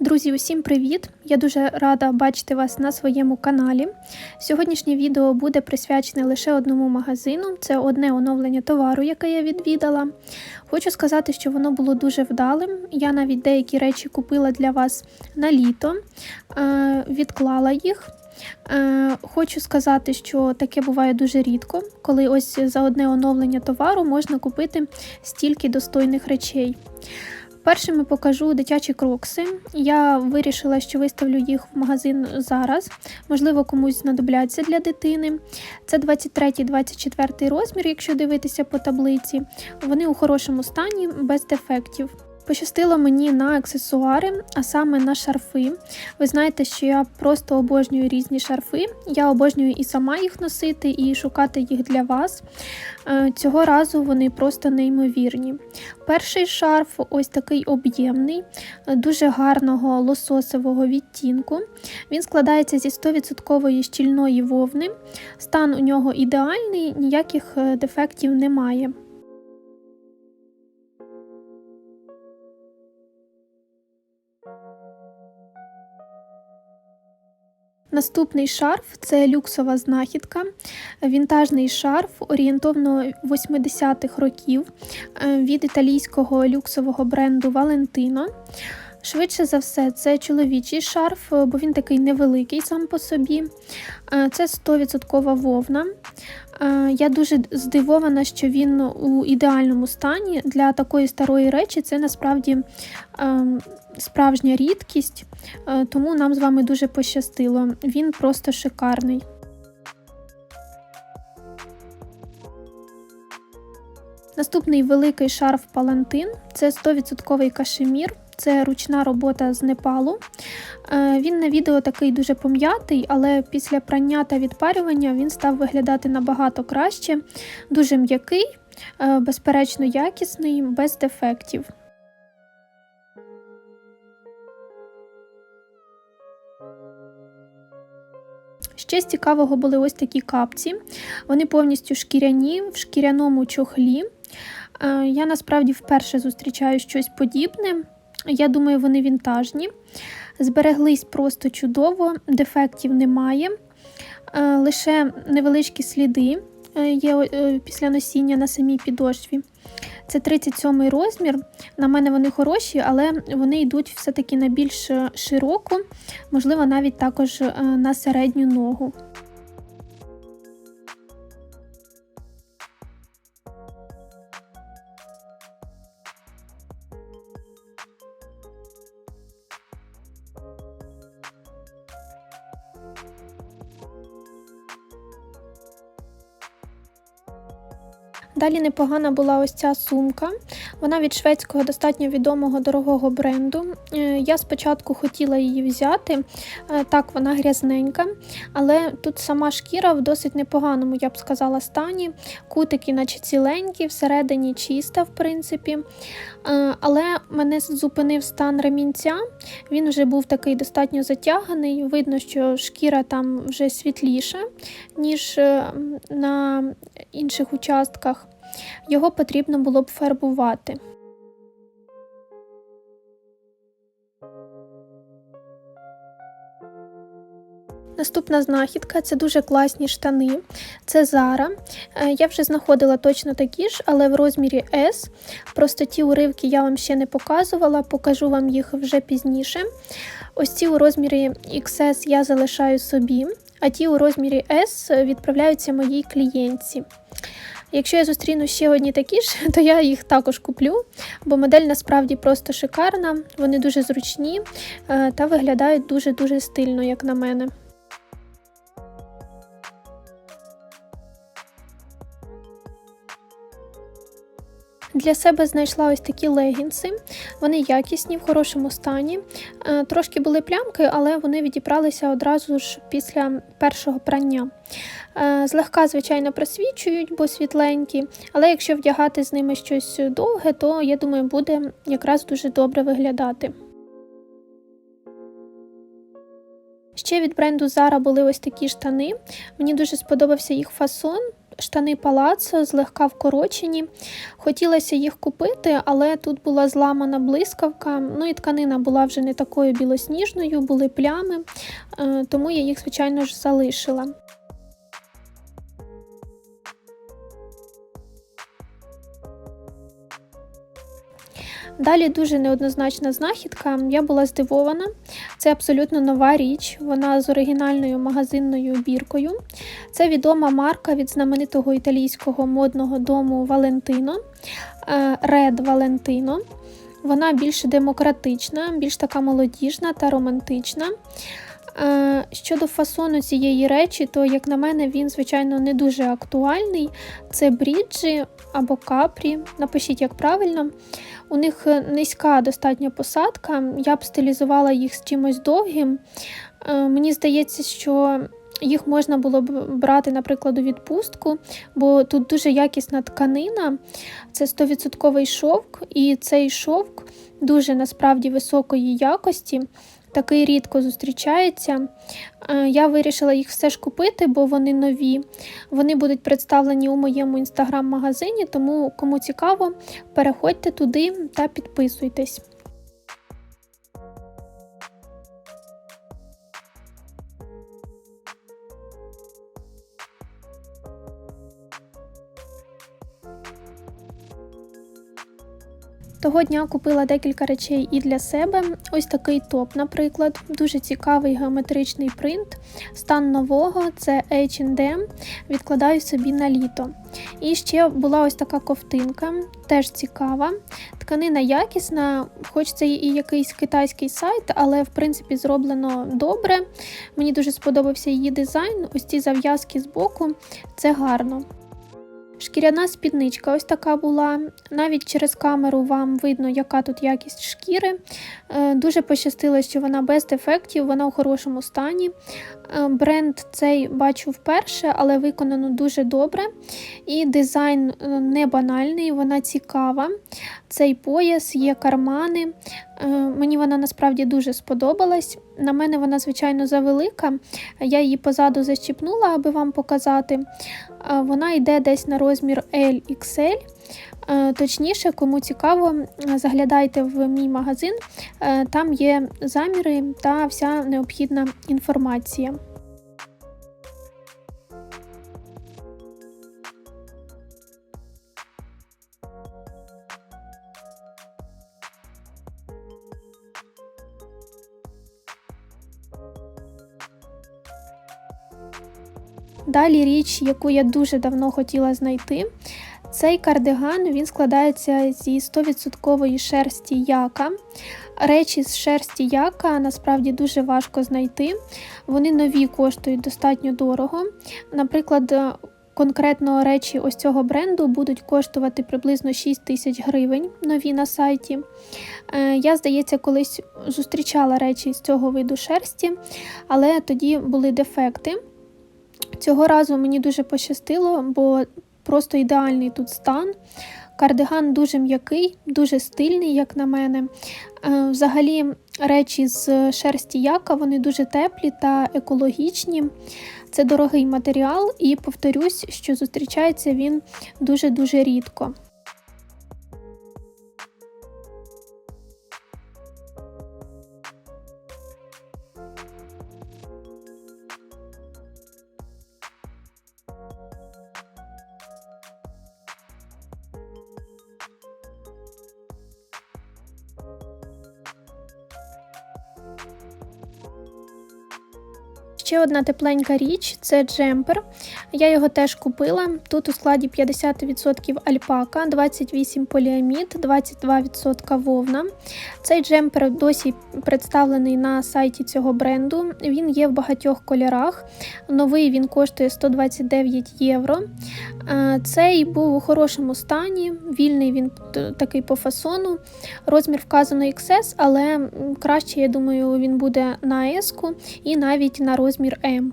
Друзі, усім привіт! Я дуже рада бачити вас на своєму каналі. Сьогоднішнє відео буде присвячене лише одному магазину. Це одне оновлення товару, яке я відвідала. Хочу сказати, що воно було дуже вдалим. Я навіть деякі речі купила для вас на літо, е, відклала їх. Е, Хочу сказати, що таке буває дуже рідко, коли ось за одне оновлення товару можна купити стільки достойних речей. Першими покажу дитячі крокси. Я вирішила, що виставлю їх в магазин зараз. Можливо, комусь знадобляться для дитини. Це 23-24 розмір, якщо дивитися по таблиці. Вони у хорошому стані, без дефектів. Пощастило мені на аксесуари, а саме на шарфи. Ви знаєте, що я просто обожнюю різні шарфи. Я обожнюю і сама їх носити, і шукати їх для вас. Е, Цього разу вони просто неймовірні. Перший шарф ось такий об'ємний, дуже гарного лососового відтінку. Він складається зі 100% щільної вовни. Стан у нього ідеальний, ніяких е, дефектів немає. Наступний шарф це люксова знахідка, вінтажний шарф орієнтовно 80-х років е, від італійського люксового бренду Valentino. Швидше за все, це чоловічий шарф, бо він такий невеликий сам по собі. Е, Це 100% вовна. Е, Я дуже здивована, що він у ідеальному стані. Для такої старої речі це насправді ем, справжня рідкість, е, тому нам з вами дуже пощастило. Він просто шикарний. Наступний великий шарф палантин це 100% кашемір. Це ручна робота з Непалу. Е, Він на відео такий дуже пом'ятий, але після прання та відпарювання він став виглядати набагато краще, дуже м'який, е, безперечно якісний, без дефектів. Ще з цікавого були ось такі капці. Вони повністю шкіряні, в шкіряному чохлі. Е, Я насправді вперше зустрічаю щось подібне. Я думаю, вони вінтажні. Збереглись просто чудово, дефектів немає. Е, Лише невеличкі сліди е, є е, після носіння на самій підошві. Це 37 розмір. На мене вони хороші, але вони йдуть все-таки на більш широку, можливо, навіть також на середню ногу. Далі непогана була ось ця сумка. Вона від шведського достатньо відомого дорогого бренду. Е, Я спочатку хотіла її взяти, Е, так, вона грязненька, але тут сама шкіра в досить непоганому, я б сказала, стані. Кутики, наче ціленькі, всередині чиста, в принципі. Е, Але мене зупинив стан ремінця. Він вже був такий достатньо затяганий. Видно, що шкіра там вже світліша, ніж на інших участках. Його потрібно було б фарбувати. Наступна знахідка це дуже класні штани. Це Zara. Е, Я вже знаходила точно такі ж, але в розмірі S. Просто ті уривки я вам ще не показувала, покажу вам їх вже пізніше. Ось ці у розмірі XS я залишаю собі, а ті у розмірі S відправляються моїй клієнтці. Якщо я зустріну ще одні такі ж, то я їх також куплю, бо модель насправді просто шикарна, вони дуже зручні е, та виглядають дуже-дуже стильно, як на мене. Для себе знайшла ось такі легінси. Вони якісні, в хорошому стані. Е, Трошки були плямки, але вони відібралися одразу ж після першого прання. Е, Злегка, звичайно, просвічують, бо світленькі, але якщо вдягати з ними щось довге, то я думаю, буде якраз дуже добре виглядати. Ще від бренду Zara були ось такі штани. Мені дуже сподобався їх фасон. Штани палацо, злегка вкорочені. Хотілося їх купити, але тут була зламана блискавка, ну і тканина була вже не такою білосніжною, були плями, е, тому я їх, звичайно ж, залишила. Далі дуже неоднозначна знахідка. Я була здивована. Це абсолютно нова річ, вона з оригінальною магазинною біркою. Це відома марка від знаменитого італійського модного дому Валентино Red Valentino. Вона більш демократична, більш така молодіжна та романтична. Е, щодо фасону цієї речі, то, як на мене, він, звичайно, не дуже актуальний. Це бріджі або капрі. Напишіть, як правильно. У них низька достатня посадка, я б стилізувала їх з чимось довгим. Е, мені здається, що їх можна було б брати, наприклад, у відпустку, бо тут дуже якісна тканина, це 100% шовк, і цей шовк дуже насправді високої якості такий рідко зустрічається. Е, я вирішила їх все ж купити, бо вони нові. Вони будуть представлені у моєму інстаграм-магазині, тому кому цікаво, переходьте туди та підписуйтесь. Того дня купила декілька речей і для себе. Ось такий топ, наприклад, дуже цікавий геометричний принт. Стан нового це H&M, відкладаю собі на літо. І ще була ось така ковтинка, теж цікава. Тканина якісна, хоч це і якийсь китайський сайт, але в принципі зроблено добре. Мені дуже сподобався її дизайн. Ось ці зав'язки з боку, це гарно. Шкіряна спідничка ось така була. Навіть через камеру вам видно, яка тут якість шкіри. Е, дуже пощастило, що вона без дефектів, вона у хорошому стані. Е, бренд цей бачу вперше, але виконано дуже добре. І дизайн е, не банальний, вона цікава. Цей пояс, є кармани. Мені вона насправді дуже сподобалась. На мене вона, звичайно, завелика. Я її позаду защіпнула, аби вам показати. Вона йде десь на розмір LXL. Точніше, кому цікаво, заглядайте в мій магазин, там є заміри та вся необхідна інформація. Далі річ, яку я дуже давно хотіла знайти, цей кардиган він складається зі 100% шерсті яка. Речі з шерсті яка насправді дуже важко знайти. Вони нові коштують достатньо дорого. Наприклад, конкретно речі ось цього бренду будуть коштувати приблизно 6 тисяч гривень нові на сайті. Е, я, здається, колись зустрічала речі з цього виду шерсті, але тоді були дефекти. Цього разу мені дуже пощастило, бо просто ідеальний тут стан. Кардиган дуже м'який, дуже стильний, як на мене. Е, взагалі, речі з шерсті яка вони дуже теплі та екологічні. Це дорогий матеріал, і повторюсь, що зустрічається він дуже-дуже рідко. Ще одна тепленька річ це джемпер. Я його теж купила. Тут у складі 50% альпака, 28 поліамід, 22% вовна. Цей джемпер досі представлений на сайті цього бренду. Він є в багатьох кольорах. Новий він коштує 129 євро. Цей був у хорошому стані, вільний він такий по фасону. Розмір вказано XS, але краще, я думаю, він буде на S і навіть на розмір розмір М.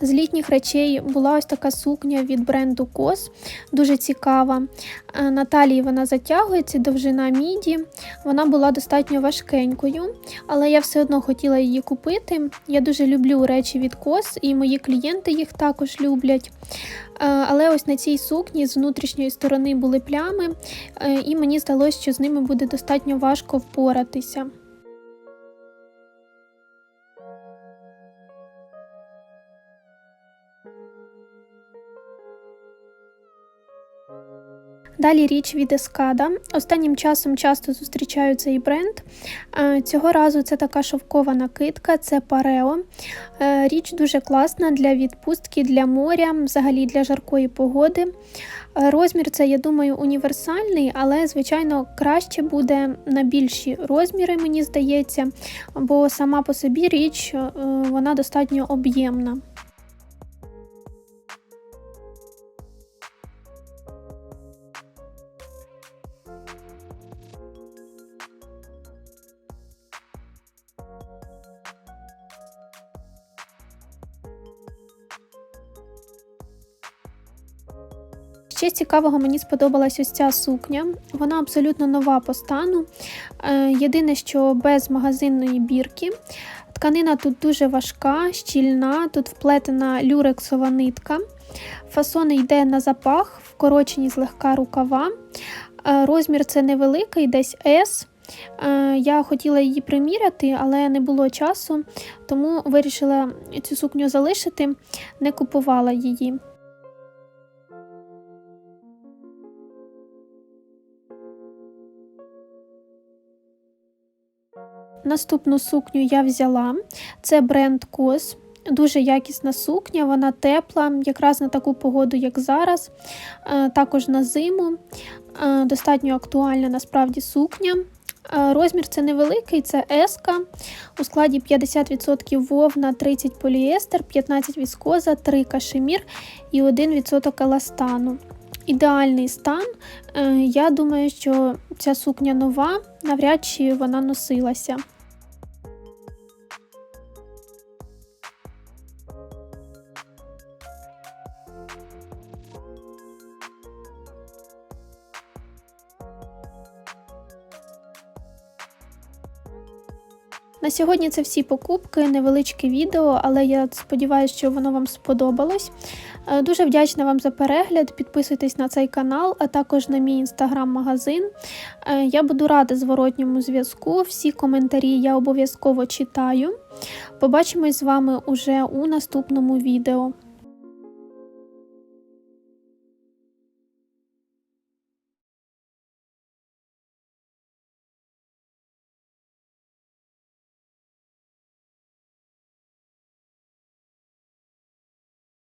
З літніх речей була ось така сукня від бренду Кос, дуже цікава. Е, На талії вона затягується, довжина міді. Вона була достатньо важкенькою, але я все одно хотіла її купити. Я дуже люблю речі від Кос, і мої клієнти їх також люблять. Е, Але ось на цій сукні з внутрішньої сторони були плями, е, і мені здалося, що з ними буде достатньо важко впоратися. Далі річ від Ескада. Останнім часом часто зустрічаю цей бренд. Е, Цього разу це така шовкова накидка, це парео. Е, Річ дуже класна для відпустки, для моря, взагалі для жаркої погоди. Е, Розмір це, я думаю, універсальний, але, звичайно, краще буде на більші розміри, мені здається, бо сама по собі річ вона достатньо об'ємна. Ще цікавого мені сподобалась ось ця сукня. Вона абсолютно нова по стану. Е, Єдине, що без магазинної бірки. Тканина тут дуже важка, щільна, тут вплетена люрексова нитка. Фасон йде на запах, вкорочені злегка рукава. Е, Розмір це невеликий, десь S. Е, Я хотіла її приміряти, але не було часу, тому вирішила цю сукню залишити, не купувала її. Наступну сукню я взяла. Це бренд Кос. Дуже якісна сукня, вона тепла, якраз на таку погоду, як зараз. Е, Також на зиму. Е, Достатньо актуальна насправді сукня. Е, Розмір це невеликий, це еска. У складі 50% вовна, 30 поліестер, 15 віскоза, 3 кашемір і 1% еластану. Ідеальний стан. Е, Я думаю, що ця сукня нова, навряд чи вона носилася. На сьогодні це всі покупки, невеличке відео, але я сподіваюся, що воно вам сподобалось. Е, Дуже вдячна вам за перегляд. Підписуйтесь на цей канал, а також на мій інстаграм-магазин. Е, Я буду рада зворотньому зв'язку. Всі коментарі я обов'язково читаю. Побачимось з вами уже у наступному відео.